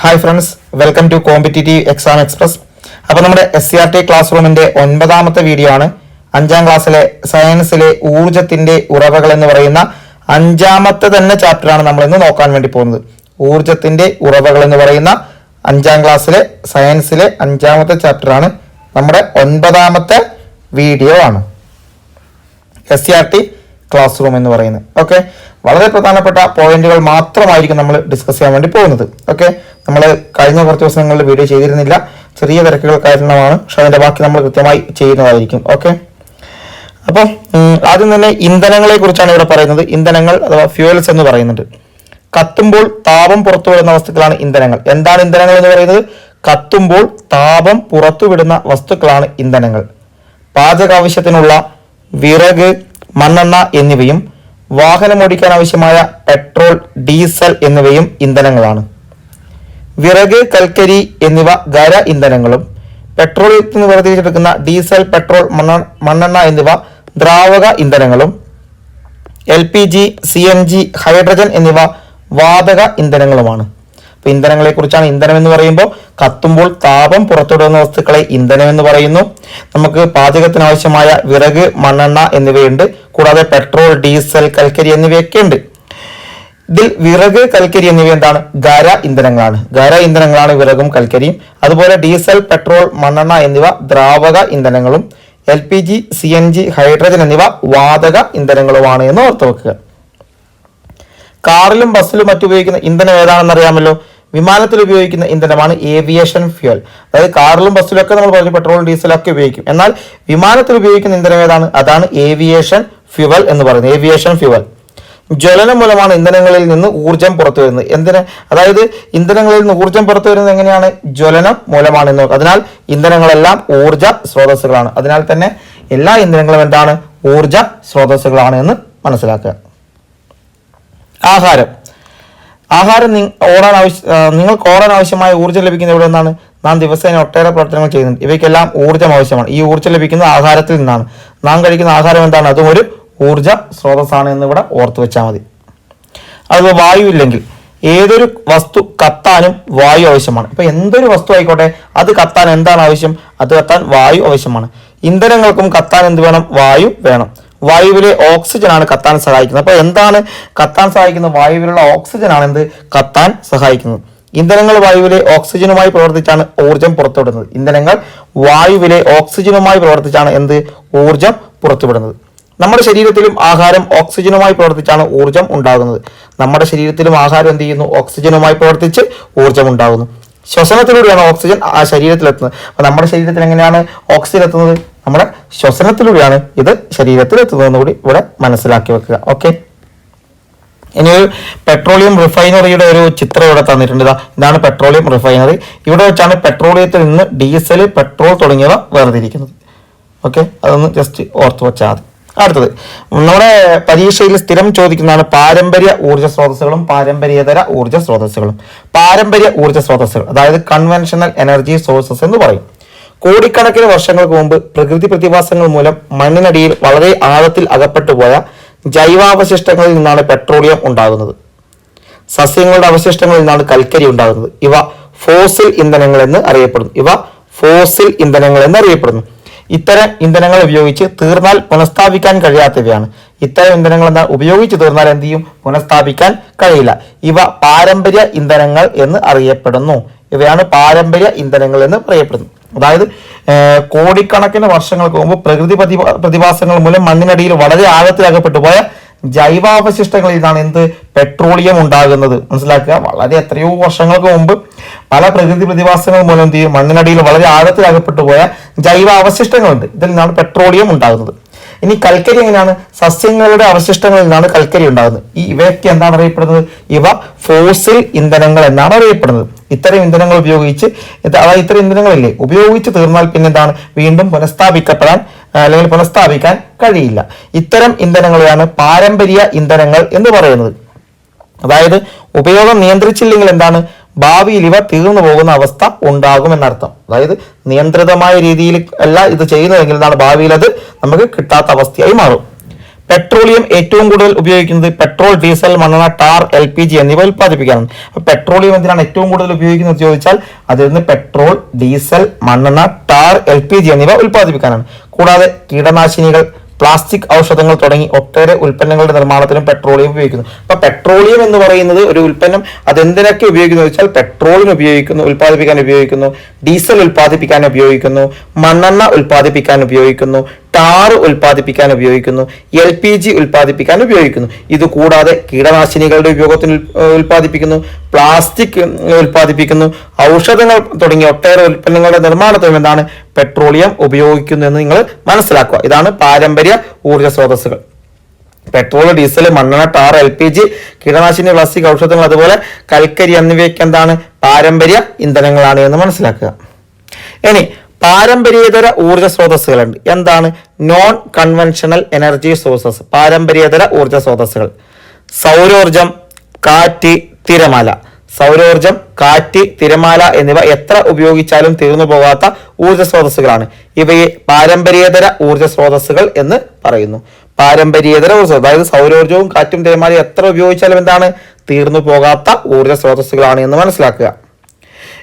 Hi friends welcome to competitive exam express അപ്പോൾ നമ്മുടെ S C R T class റൂമിന്റെ ഒൻപതാമത്തെ വീഡിയോ ആണ്. അഞ്ചാം ക്ലാസ്സിലെ സയൻസിലെ ഊർജത്തിന്റെ ഉറവകൾ എന്ന് പറയുന്ന അഞ്ചാമത്തെ തന്നെ ചാപ്റ്ററാണ് നമ്മൾ ഇന്ന് നോക്കാൻ വേണ്ടി പോകുന്നത്. ഊർജത്തിന്റെ ഉറവകൾ എന്ന് പറയുന്ന അഞ്ചാം ക്ലാസ്സിലെ സയൻസിലെ അഞ്ചാമത്തെ ചാപ്റ്ററാണ് നമ്മുടെ ഒൻപതാമത്തെ വീഡിയോ ആണ്. S C R T class room എന്ന് പറയുന്നത്. ഓക്കെ വളരെ പ്രധാനപ്പെട്ട പോയിന്റുകൾ മാത്രമായിരിക്കും നമ്മൾ ഡിസ്കസ് ചെയ്യാൻ വേണ്ടി പോകുന്നത്. ഓക്കെ നമ്മൾ കഴിഞ്ഞ കുറച്ച് ദിവസങ്ങളിൽ വീഡിയോ ചെയ്തിരുന്നില്ല. ചെറിയ തിരക്കുകൾ കാരണമാണ് പക്ഷെ അതിന്റെ ബാക്കി നമ്മൾ കൃത്യമായി ചെയ്യുന്നതായിരിക്കും. ഓക്കെ അപ്പോൾ ആദ്യം തന്നെ ഇന്ധനങ്ങളെ കുറിച്ചാണ് ഇവിടെ പറയുന്നത്. ഇന്ധനങ്ങൾ അഥവാ ഫ്യൂവൽസ് എന്ന് പറയുന്നുണ്ട്. കത്തുമ്പോൾ താപം പുറത്തു പുറത്തുവിടുന്ന വസ്തുക്കളാണ് ഇന്ധനങ്ങൾ. എന്താണ് ഇന്ധനങ്ങൾ എന്ന് പറയുന്നത്? കത്തുമ്പോൾ താപം പുറത്തുവിടുന്ന വസ്തുക്കളാണ് ഇന്ധനങ്ങൾ. പാചക ആവശ്യത്തിനുള്ള വിറക് മണ്ണെണ്ണ എന്നിവയും വാഹനമോടിക്കാൻ ആവശ്യമായ പെട്രോൾ ഡീസൽ എന്നിവയും ഇന്ധനങ്ങളാണ്. വിറക് കൽക്കരി എന്നിവ ഖര ഇന്ധനങ്ങളും പെട്രോളിയത്തിൽ നിന്ന് വേർതിരിച്ചെടുക്കുന്ന ഡീസൽ പെട്രോൾ മണ്ണ മണ്ണെണ്ണ എന്നിവ ദ്രാവക ഇന്ധനങ്ങളും L P G C N G hydrogen എന്നിവ വാതക ഇന്ധനങ്ങളുമാണ്. അപ്പോൾ ഇന്ധനങ്ങളെ കുറിച്ചാണ് ഇന്ധനം എന്ന് പറയുമ്പോൾ കത്തുമ്പോൾ താപം പുറത്തുവിടുന്ന വസ്തുക്കളെ ഇന്ധനം എന്ന് പറയുന്നു. നമുക്ക് പാചകത്തിന് ആവശ്യമായ വിറക് മണ്ണെണ്ണ എന്നിവയുണ്ട്. കൂടാതെ പെട്രോൾ ഡീസൽ കൽക്കരി എന്നിവയൊക്കെ ഉണ്ട്. ഇതിൽ വിറക് കൽക്കരി എന്നിവ എന്താണ്? ഖര ഇന്ധനങ്ങളാണ്. ഖര ഇന്ധനങ്ങളാണ് വിറകും കൽക്കരിയും. അതുപോലെ ഡീസൽ പെട്രോൾ മണ്ണെണ്ണ എന്നിവ ദ്രാവക ഇന്ധനങ്ങളും. L P G C N G hydrogen എന്നിവ വാതക ഇന്ധനങ്ങളുമാണ് എന്ന് ഓർത്തു വെക്കുക. കാറിലും ബസ്സിലും മറ്റുപയോഗിക്കുന്ന ഇന്ധനം ഏതാണെന്ന് അറിയാമല്ലോ? വിമാനത്തിൽ ഉപയോഗിക്കുന്ന ഇന്ധനമാണ് ഏവിയേഷൻ ഫ്യൂൽ അതായത് കാറിലും ബസ്സിലൊക്കെ നമ്മൾ പറഞ്ഞു പെട്രോൾ ഡീസൽ ഒക്കെ ഉപയോഗിക്കും. എന്നാൽ വിമാനത്തിൽ ഉപയോഗിക്കുന്ന ഇന്ധനം ഏതാണ്? അതാണ് ഏവിയേഷൻ ഫ്യൂവൽ എന്ന് പറയുന്നത് ഏവിയേഷൻ ഫ്യുവൽ ജ്വലനം മൂലമാണ് ഇന്ധനങ്ങളിൽ നിന്ന് ഊർജം പുറത്തു വരുന്നത്. എന്തിന്? അതായത് ഇന്ധനങ്ങളിൽ നിന്ന് ഊർജം പുറത്തു വരുന്നത് എങ്ങനെയാണ്? ജ്വലനം മൂലമാണ് എന്ന്. അതിനാൽ ഇന്ധനങ്ങളെല്ലാം ഊർജ സ്രോതസ്സുകളാണ്. അതിനാൽ തന്നെ എല്ലാ ഇന്ധനങ്ങളും എന്താണ്? ഊർജ സ്രോതസ്സുകളാണ് എന്ന് മനസ്സിലാക്കുക. ആഹാരം. ആഹാരം ഓടാൻ ആവശ്യ നിങ്ങൾക്ക് ഓടാൻ ആവശ്യമായ ഊർജം ലഭിക്കുന്ന എവിടെ നിന്നാണ് നാം ദിവസേന ഒട്ടേറെ പ്രവർത്തനങ്ങൾ ചെയ്യുന്നുണ്ട്. ഇവയ്ക്കെല്ലാം ഊർജം ആവശ്യമാണ്. ഈ ഊർജം ലഭിക്കുന്നത് ആഹാരത്തിൽ നിന്നാണ്. നാം കഴിക്കുന്ന ആഹാരം എന്താണ്? അതും ഒരു ഊർജ സ്രോതസ്സാണ് എന്ന് ഇവിടെ ഓർത്തു വെച്ചാൽ മതി. അതുപോലെ വായു ഇല്ലെങ്കിൽ ഏതൊരു വസ്തു കത്താനും വായു ആവശ്യമാണ്. ഇപ്പൊ എന്തൊരു വസ്തു ആയിക്കോട്ടെ അത് കത്താൻ എന്താണ് ആവശ്യം? അത് കത്താൻ വായു ആവശ്യമാണ്. ഇന്ധനങ്ങൾക്കും കത്താൻ എന്ത് വേണം? വായു വേണം. വായുവിലെ ഓക്സിജൻ ആണ് കത്താൻ സഹായിക്കുന്നത്. അപ്പൊ എന്താണ് കത്താൻ സഹായിക്കുന്നത്? വായുവിലുള്ള ഓക്സിജൻ ആണ് എന്ത്? കത്താൻ സഹായിക്കുന്നത്. ഇന്ധനങ്ങൾ വായുവിലെ ഓക്സിജനുമായി പ്രവർത്തിച്ചാണ് ഊർജം പുറത്തുവിടുന്നത്. ഇന്ധനങ്ങൾ വായുവിലെ ഓക്സിജനുമായി പ്രവർത്തിച്ചാണ് എന്ത്? ഊർജം പുറത്തുവിടുന്നത്. നമ്മുടെ ശരീരത്തിലും ആഹാരം ഓക്സിജനുമായി പ്രവർത്തിച്ചാണ് ഊർജം ഉണ്ടാകുന്നത്. നമ്മുടെ ശരീരത്തിലും ആഹാരം എന്ത് ചെയ്യുന്നു? ഓക്സിജനുമായി പ്രവർത്തിച്ച് ഊർജം ഉണ്ടാകുന്നു. ശ്വസനത്തിലൂടെയാണ് ഓക്സിജൻ ആ ശരീരത്തിലെത്തുന്നത്. അപ്പൊ നമ്മുടെ ശരീരത്തിൽ എങ്ങനെയാണ് ഓക്സിജൻ എത്തുന്നത്? നമ്മുടെ ശ്വസനത്തിലൂടെയാണ് ഇത് ശരീരത്തിൽ എത്തുന്നതെന്ന് കൂടി ഇവിടെ മനസ്സിലാക്കി വെക്കുക. ഓക്കെ? ഇനി ഒരു പെട്രോളിയം റിഫൈനറിയുടെ ഒരു ചിത്രം ഇവിടെ തന്നിട്ടുണ്ട്. ഇതാ ഇതാണ് പെട്രോളിയം റിഫൈനറി. ഇവിടെ വെച്ചാണ് പെട്രോളിയത്തിൽ നിന്ന് ഡീസൽ പെട്രോൾ തുടങ്ങിയവ വേർതിരിക്കുന്നത്. ഓക്കെ? അതൊന്ന് ജസ്റ്റ് ഓർത്ത് വെച്ചാൽ മതി. അടുത്തത്. നമ്മുടെ പരീക്ഷയിൽ സ്ഥിരം ചോദിക്കുന്നതാണ് പാരമ്പര്യ ഊർജ സ്രോതസ്സുകളും പാരമ്പര്യേതര ഊർജ സ്രോതസ്സുകളും. പാരമ്പര്യ ഊർജ സ്രോതസ്സുകൾ അതായത് കൺവെൻഷണൽ എനർജി സോഴ്സസ് എന്ന് പറയും. കോടിക്കണക്കിന് വർഷങ്ങൾക്ക് മുമ്പ് പ്രകൃതി പ്രതിഭാസങ്ങൾ മൂലം മണ്ണിനടിയിൽ വളരെ ആഴത്തിൽ അകപ്പെട്ടു പോയ ജൈവാവശിഷ്ടങ്ങളിൽ നിന്നാണ് പെട്രോളിയം ഉണ്ടാകുന്നത്. സസ്യങ്ങളുടെ അവശിഷ്ടങ്ങളിൽ നിന്നാണ് കൽക്കരി ഉണ്ടാകുന്നത്. ഇവ ഫോസിൽ ഇന്ധനങ്ങൾ എന്ന് അറിയപ്പെടുന്നു. ഇവ ഫോസിൽ ഇന്ധനങ്ങൾ എന്ന് അറിയപ്പെടുന്നു. ഇത്തരം ഇന്ധനങ്ങൾ ഉപയോഗിച്ച് തീർന്നാൽ പുനഃസ്ഥാപിക്കാൻ കഴിയാത്തവയാണ്. ഇത്തരം ഇന്ധനങ്ങൾ എന്നാൽ ഉപയോഗിച്ച് തീർന്നാൽ എന്ത് ചെയ്യും? പുനഃസ്ഥാപിക്കാൻ കഴിയില്ല. ഇവ പാരമ്പര്യ ഇന്ധനങ്ങൾ എന്ന് അറിയപ്പെടുന്നു. ഇവയാണ് പാരമ്പര്യ ഇന്ധനങ്ങൾ എന്ന് പറയപ്പെടുന്നു അതായത് കോടിക്കണക്കിന് വർഷങ്ങൾക്ക് മുമ്പ് പ്രകൃതി പ്രതിഭാ പ്രതിഭാസങ്ങൾ മൂലം മണ്ണിനടിയിൽ വളരെ ആഴത്തിലകപ്പെട്ടു പോയ ജൈവാവശിഷ്ടങ്ങളിൽ നിന്നാണ് എന്ത് പെട്രോളിയം ഉണ്ടാകുന്നത്. മനസ്സിലാക്കുക? വളരെ എത്രയോ വർഷങ്ങൾക്ക് മുമ്പ് പല പ്രകൃതി പ്രതിഭാസങ്ങൾ മൂലം എന്ത് ചെയ്യും? മണ്ണിനടിയിൽ വളരെ ആഴത്തിൽ അകപ്പെട്ടു പോയ ജൈവ അവശിഷ്ടങ്ങളുണ്ട് ഇതിൽ നിന്നാണ് പെട്രോളിയം ഉണ്ടാകുന്നത്. ഇനി കൽക്കരി എങ്ങനെയാണ്? സസ്യങ്ങളുടെ അവശിഷ്ടങ്ങളിൽ നിന്നാണ് കൽക്കരി ഉണ്ടാകുന്നത്. ഈ ഇവയൊക്കെ എന്താണ് അറിയപ്പെടുന്നത്? ഇവ ഫോസിൽ ഇന്ധനങ്ങൾ എന്നാണ് അറിയപ്പെടുന്നത്. ഇത്തരം ഇന്ധനങ്ങൾ ഉപയോഗിച്ച് അതായത് ഇത്തരം ഇന്ധനങ്ങളില്ലേ ഉപയോഗിച്ച് തീർന്നാൽ പിന്നെ എന്താണ് വീണ്ടും പുനഃസ്ഥാപിക്കപ്പെടാൻ അല്ലെങ്കിൽ പുനഃസ്ഥാപിക്കാൻ കഴിയില്ല. ഇത്തരം ഇന്ധനങ്ങളെയാണ് പാരമ്പര്യ ഇന്ധനങ്ങൾ എന്ന് പറയുന്നത്. അതായത് ഉപയോഗം നിയന്ത്രിച്ചില്ലെങ്കിൽ എന്താണ്? ഭാവിയിൽ ഇവ തീർന്നു പോകുന്ന അവസ്ഥ ഉണ്ടാകുമെന്നർത്ഥം അതായത് നിയന്ത്രിതമായ രീതിയിൽ അല്ല ഇത് ചെയ്യുന്നതെങ്കിൽ എന്താണ് ഭാവിയിൽ അത് നമുക്ക് കിട്ടാത്ത അവസ്ഥയായി മാറും. പെട്രോളിയം ഏറ്റവും കൂടുതൽ ഉപയോഗിക്കുന്നത് പെട്രോൾ ഡീസൽ മണ്ണെണ്ണ ടാർ എൽ പി ജി എന്നിവ ഉൽപ്പാദിപ്പിക്കാനാണ്. പെട്രോളിയം എന്തിനാണ് ഏറ്റവും കൂടുതൽ ഉപയോഗിക്കുന്നത് ചോദിച്ചാൽ അതിൽ നിന്ന് പെട്രോൾ ഡീസൽ മണ്ണെണ്ണ ടാർ എൽ പി ജി എന്നിവ ഉൽപ്പാദിപ്പിക്കാനാണ്. കൂടാതെ കീടനാശിനികൾ പ്ലാസ്റ്റിക് ഔഷധങ്ങൾ തുടങ്ങി ഒട്ടേറെ ഉൽപ്പന്നങ്ങളുടെ നിർമ്മാണത്തിനും പെട്രോളിയം ഉപയോഗിക്കുന്നു. അപ്പൊ പെട്രോളിയം എന്ന് പറയുന്നത് ഒരു ഉൽപ്പന്നം അതെന്തിനൊക്കെ ഉപയോഗിക്കുന്നു വെച്ചാൽ പെട്രോളിന് ഉപയോഗിക്കുന്നു ഉൽപ്പാദിപ്പിക്കാൻ ഉപയോഗിക്കുന്നു ഡീസൽ ഉൽപ്പാദിപ്പിക്കാൻ ഉപയോഗിക്കുന്നു മണ്ണെണ്ണ ഉൽപ്പാദിപ്പിക്കാൻ ഉപയോഗിക്കുന്നു ടാർ ഉൽപ്പാദിപ്പിക്കാൻ ഉപയോഗിക്കുന്നു എൽ പി ജി ഉൽപ്പാദിപ്പിക്കാൻ ഉപയോഗിക്കുന്നു. ഇത് കൂടാതെ കീടനാശിനികളുടെ ഉപയോഗത്തിന് ഉൽ- ഉൽപ്പാദിപ്പിക്കുന്നു പ്ലാസ്റ്റിക് ഉൽപ്പാദിപ്പിക്കുന്നു ഔഷധങ്ങൾ തുടങ്ങിയ ഒട്ടേറെ ഉൽപ്പന്നങ്ങളുടെ നിർമ്മാണത്തിനും എന്താണ് പെട്രോളിയം ഉപയോഗിക്കുന്നു എന്ന് നിങ്ങൾ മനസ്സിലാക്കുക. ഇതാണ് പാരമ്പര്യ ഊർജ സ്രോതസ്സുകൾ. പെട്രോൾ ഡീസൽ മണ്ണെണ്ണ ടാർ എൽ പി ജി കീടനാശിനി പ്ലാസ്റ്റിക് ഔഷധങ്ങൾ അതുപോലെ കൽക്കരി എന്നിവയൊക്കെ എന്താണ് പാരമ്പര്യ ഇന്ധനങ്ങളാണ് എന്ന് മനസ്സിലാക്കുക. ഇനി പാരമ്പര്യേതര ഊർജ സ്രോതസ്സുകളുണ്ട് എന്താണ്? നോൺ കൺവെൻഷണൽ എനർജി സോഴ്സസ് പാരമ്പര്യേതര ഊർജ സ്രോതസ്സുകൾ സൗരോർജം കാറ്റ് തിരമാല. സൗരോർജം കാറ്റ് തിരമാല എന്നിവ എത്ര ഉപയോഗിച്ചാലും തീർന്നു പോകാത്ത ഊർജ സ്രോതസ്സുകളാണ് ഇവയെ പാരമ്പര്യേതര ഊർജ സ്രോതസ്സുകൾ എന്ന് പറയുന്നു. പാരമ്പര്യേതര ഊർജ അതായത് സൗരോർജവും കാറ്റും തിരമാലയും എത്ര ഉപയോഗിച്ചാലും എന്താണ്? തീർന്നു പോകാത്ത ഊർജ സ്രോതസ്സുകളാണ് എന്ന് മനസ്സിലാക്കുക.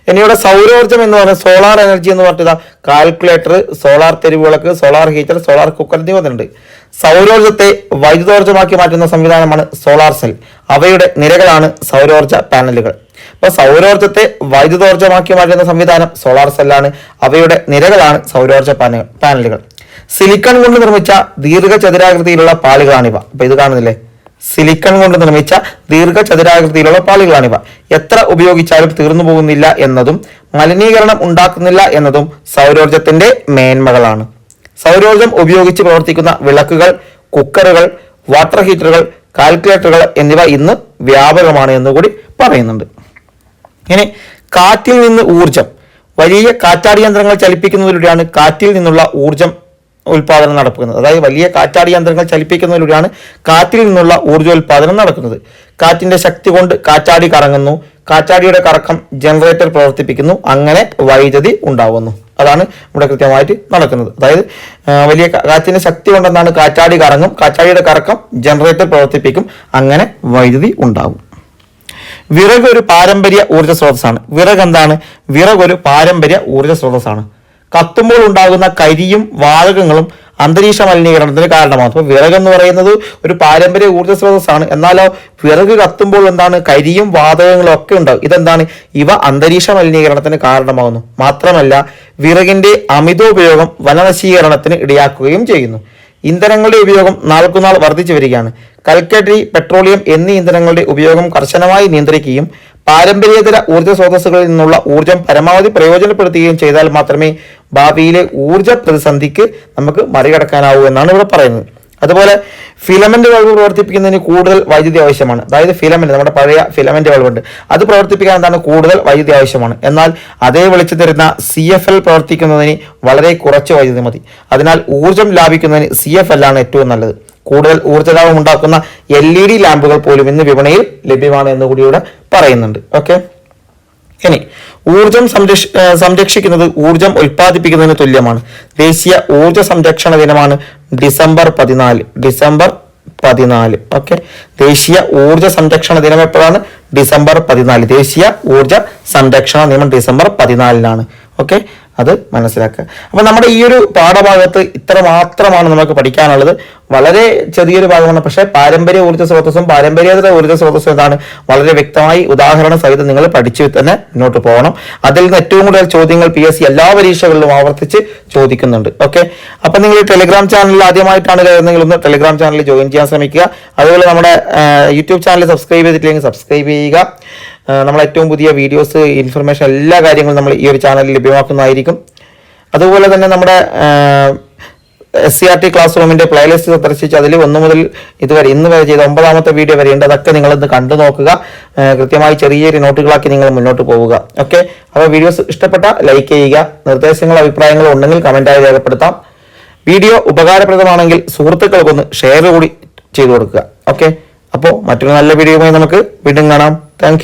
ഇനി ഇവിടെ സൗരോർജം എന്ന് പറയുന്നത് സോളാർ എനർജി എന്ന് പറഞ്ഞാൽ കാൽക്കുലേറ്റർ സോളാർ തെരുവിളക്ക് സോളാർ ഹീറ്റർ സോളാർ കുക്കർ എന്നിവ വന്നിട്ടുണ്ട്. സൗരോർജത്തെ വൈദ്യുതോർജമാക്കി മാറ്റുന്ന സംവിധാനമാണ് സോളാർ സെൽ അവയുടെ നിരകളാണ് സൗരോർജ പാനലുകൾ അപ്പൊ സൗരോർജത്തെ വൈദ്യുതോർജമാക്കി മാറ്റുന്ന സംവിധാനം സോളാർ സെല്ലാണ് അവയുടെ നിരകളാണ് സൗരോർജ പാന- പാനലുകൾ സിലിക്കൺ കൊണ്ട് നിർമ്മിച്ച ദീർഘചതുരാകൃതിയിലുള്ള പാളികളാണിവ അപ്പൊ ഇത് കാണുന്നില്ലേ? സിലിക്കൺ കൊണ്ട് നിർമ്മിച്ച ദീർഘചതുരാകൃതിയിലുള്ള പാളികളാണിവ. എത്ര ഉപയോഗിച്ചാലും തീർന്നു പോകുന്നില്ല എന്നതും മലിനീകരണം ഉണ്ടാക്കുന്നില്ല എന്നതും സൗരോർജത്തിന്റെ മേന്മകളാണ്. സൗരോർജം ഉപയോഗിച്ച് പ്രവർത്തിക്കുന്ന വിളക്കുകൾ കുക്കറുകൾ വാട്ടർ ഹീറ്ററുകൾ കാൽക്കുലേറ്ററുകൾ എന്നിവ ഇന്ന് വ്യാപകമാണ് എന്ന് കൂടി പറയുന്നുണ്ട്. ഇനി കാറ്റിൽ നിന്ന് ഊർജം. വലിയ കാറ്റാടി യന്ത്രങ്ങൾ ചലിപ്പിക്കുന്നതിലൂടെയാണ് കാറ്റിൽ നിന്നുള്ള ഊർജം ഉൽപാദനം നടക്കുന്നത്. അതായത് വലിയ കാറ്റാടി യന്ത്രങ്ങൾ ചലിപ്പിക്കുന്നതിലൂടെയാണ് കാറ്റിൽ നിന്നുള്ള ഊർജോൽപാദനം നടക്കുന്നത്. കാറ്റിന്റെ ശക്തി കൊണ്ട് കാറ്റാടി കറങ്ങുന്നു. കാറ്റാടിയുടെ കറക്കം ജനറേറ്റർ പ്രവർത്തിപ്പിക്കുന്നു. അങ്ങനെ വൈദ്യുതി ഉണ്ടാവുന്നു. അതാണ് ഇവിടെ കൃത്യമായിട്ട് നടക്കുന്നത്. അതായത് വലിയ കാറ്റിന്റെ ശക്തി കൊണ്ടെന്നാണ് കാറ്റാടി കറങ്ങും. കാറ്റാടിയുടെ കറക്കം ജനറേറ്റർ പ്രവർത്തിപ്പിക്കും. അങ്ങനെ വൈദ്യുതി ഉണ്ടാവും. വിറക് ഒരു പാരമ്പര്യ ഊർജ സ്രോതസ്സാണ്. വിറക് എന്താണ്? വിറക് ഒരു പാരമ്പര്യ ഊർജ സ്രോതസ്സാണ്. കത്തുമ്പോൾ ഉണ്ടാകുന്ന കരിയും വാതകങ്ങളും അന്തരീക്ഷ മലിനീകരണത്തിന് കാരണമാണ് അപ്പോൾ വിറക് എന്ന് പറയുന്നത് ഒരു പാരമ്പര്യ ഊർജ സ്രോതസ്സാണ്. എന്നാലോ വിറക് കത്തുമ്പോൾ എന്താണ്? കരിയും വാതകങ്ങളും ഒക്കെ ഉണ്ടാവും ഇതെന്താണ്? ഇവ അന്തരീക്ഷ മലിനീകരണത്തിന് കാരണമാകുന്നു. മാത്രമല്ല വിറകിന്റെ അമിതോപയോഗം വനനശീകരണത്തിന് ഇടയാക്കുകയും ചെയ്യുന്നു. ഇന്ധനങ്ങളുടെ ഉപയോഗം നാൾക്കുനാൾ വർദ്ധിച്ചു വരികയാണ്. കൽക്കരി പെട്രോളിയം എന്നീ ഇന്ധനങ്ങളുടെ ഉപയോഗം കർശനമായി നിയന്ത്രിക്കുകയും പാരമ്പര്യേതര ഊർജ സ്രോതസ്സുകളിൽ നിന്നുള്ള ഊർജം പരമാവധി പ്രയോജനപ്പെടുത്തുകയും ചെയ്താൽ മാത്രമേ ഭാവിയിലെ ഊർജ പ്രതിസന്ധിക്ക് നമുക്ക് മറികടക്കാനാവൂ എന്നാണ് ഇവിടെ പറയുന്നത്. അതുപോലെ ഫിലമെന്റ് ബൾബ് പ്രവർത്തിപ്പിക്കുന്നതിന് കൂടുതൽ വൈദ്യുതി ആവശ്യമാണ്. അതായത് ഫിലമെന്റ് നമ്മുടെ പഴയ ഫിലമെന്റ് ബൾബ് ഉണ്ട്. അത് പ്രവർത്തിപ്പിക്കാൻ എന്താണ് കൂടുതൽ വൈദ്യുതി ആവശ്യമാണ്. എന്നാൽ അതേ വെളിച്ചം തരുന്ന സി എഫ് എൽ പ്രവർത്തിക്കുന്നതിന് വളരെ കുറച്ച് വൈദ്യുതി മതി. അതിനാൽ ഊർജം ലാഭിക്കുന്നതിന് സി എഫ് എൽ ആണ് ഏറ്റവും നല്ലത്. കൂടുതൽ ഊർജലാഭം ഉണ്ടാക്കുന്ന എൽ ഇ ഡി ലാമ്പുകൾ പോലും ഇന്ന് വിപണിയിൽ ലഭ്യമാണ് എന്നുകൂടി ഇവിടെ പറയുന്നുണ്ട്. ഓക്കെ ഇനി ഊർജം സംരക്ഷ സംരക്ഷിക്കുന്നത് ഊർജം ഉൽപ്പാദിപ്പിക്കുന്നതിന് തുല്യമാണ്. ദേശീയ ഊർജ സംരക്ഷണ ദിനമാണ് ഡിസംബർ പതിനാല്. ഡിസംബർ പതിനാല്. ഓക്കെ ദേശീയ ഊർജ സംരക്ഷണ ദിനം എപ്പോഴാണ്? ഡിസംബർ പതിനാല്. ദേശീയ ഊർജ സംരക്ഷണ നിയമം ഡിസംബർ പതിനാലിനാണ്. ഓക്കെ അത് മനസ്സിലാക്കുക. അപ്പൊ നമ്മുടെ ഈ ഒരു പാഠഭാഗത്ത് ഇത്ര മാത്രമാണ് നമുക്ക് പഠിക്കാനുള്ളത്. വളരെ ചെറിയൊരു ഭാഗമാണ്. പക്ഷേ പാരമ്പര്യ ഊർജ സ്രോതസ്സും പാരമ്പര്യേതര ഊർജ സ്രോതസ്സും എന്താണ്? വളരെ വ്യക്തമായി ഉദാഹരണ സഹിതം നിങ്ങൾ പഠിച്ചു തന്നെ മുന്നോട്ട് പോകണം. അതിൽ നിന്ന് ഏറ്റവും കൂടുതൽ ചോദ്യങ്ങൾ പി എസ് സി എല്ലാ പരീക്ഷകളിലും ആവർത്തിച്ച് ചോദിക്കുന്നുണ്ട്. ഓക്കെ അപ്പൊ നിങ്ങൾ ടെലിഗ്രാം ചാനലിൽ ആദ്യമായിട്ടാണ് കയറുന്നെങ്കിൽ ഒന്ന് ടെലിഗ്രാം ചാനലിൽ ജോയിൻ ചെയ്യാൻ ശ്രമിക്കുക. അതുപോലെ നമ്മുടെ യൂട്യൂബ് ചാനൽ സബ്സ്ക്രൈബ് ചെയ്തിട്ടില്ലെങ്കിൽ സബ്സ്ക്രൈബ് ചെയ്യുക. നമ്മൾ ഏറ്റവും പുതിയ വീഡിയോസ് ഇൻഫർമേഷൻ എല്ലാ കാര്യങ്ങളും നമ്മൾ ഈ ഒരു ചാനലിൽ ലഭ്യമാക്കുന്നതായിരിക്കും. അതുപോലെ തന്നെ നമ്മുടെ S C R T class റൂമിന്റെ പ്ലേലിസ്റ്റ് സന്ദർശിച്ച് അതിൽ ഒന്നു മുതൽ ഇതുവരെ ഇന്ന് വരെ ചെയ്ത ഒമ്പതാമത്തെ വീഡിയോ വരെ ഉണ്ട്. അതൊക്കെ നിങ്ങൾ ഇന്ന് കണ്ടു നോക്കുക. കൃത്യമായി ചെറിയ ചെറിയ നോട്ടുകളാക്കി നിങ്ങൾ മുന്നോട്ട് പോവുക. ഓക്കെ അപ്പോൾ വീഡിയോസ് ഇഷ്ടപ്പെട്ട ലൈക്ക് ചെയ്യുക. നിർദ്ദേശങ്ങളോ അഭിപ്രായങ്ങളോ ഉണ്ടെങ്കിൽ കമന്റായി രേഖപ്പെടുത്താം. വീഡിയോ ഉപകാരപ്രദമാണെങ്കിൽ സുഹൃത്തുക്കൾക്കൊന്ന് ഷെയർ കൂടി ചെയ്തു കൊടുക്കുക. ഓക്കെ അപ്പോൾ മറ്റൊരു നല്ല വീഡിയോയുമായി നമുക്ക് വീണ്ടും കാണാം. താങ്ക്